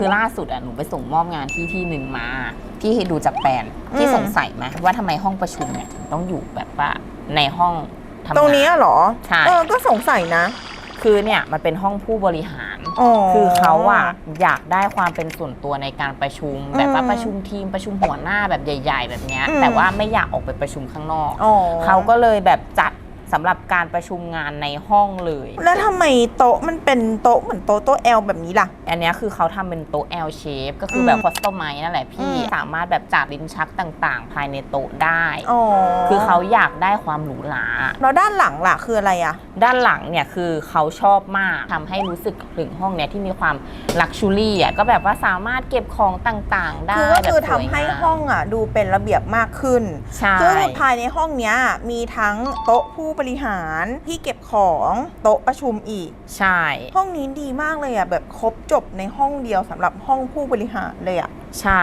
คือล่าสุดอะหนูไปส่งมอบงานที่ที่หนึ่งมาพี่ให้ดูจากแปลนพี่อืม สงสัยไหมว่าทำไมห้องประชุมเนี่ยถึงต้องอยู่แบบว่าในห้องทำงาน ตรงนี้เหรอใช่ เออ ก็สงสัยนะคือเนี่ยมันเป็นห้องผู้บริหาร อ๋อ คือเขาอะอยากได้ความเป็นส่วนตัวในการประชุม แบบว่าอืมประชุมทีมประชุมหัวหน้าแบบใหญ่ ๆ แบบเนี้ย อืม แต่ว่าไม่อยากออกไปประชุมข้างนอก อ๋อ เขาก็เลยแบบจัด สำหรับการประชุมงานในห้องเลย แล้วทำไมโต๊ะมันเป็นโต๊ะเหมือนโต๊ะโต๊ะแอลแบบนี้ล่ะ อันเนี้ยคือเขาทำเป็นโต๊ะ L shape ก็คืออม แบบคอสตอมไมนั่นแหละพี่อืมสามารถแบบจัดลิ้นชักต่างๆ ภายในโต๊ะได้ อ๋อคือเขาอยากได้ความหรูหรา แล้วด้านหลังล่ะคืออะไรอะด้านหลังเนี่ยคือเขาชอบมากทำให้รู้สึกถึงห้องเนี้ยที่มีความลักชูรี่อะก็แบบว่าสามารถเก็บของต่างๆ ได้คือก็คือแบบสทำวยให้งามห้องอะดูเป็นระเบียบมากขึ้น ใช่คือภายในห้องเนี้ยมีทั้งโต๊ะผู้บริหารที่เก็บของโต๊ะประชุมอีก ใช่ ห้องนี้ดีมากเลยอะแบบครบจบในห้องเดียวสำหรับห้องผู้บริหารเลยอะ ใช่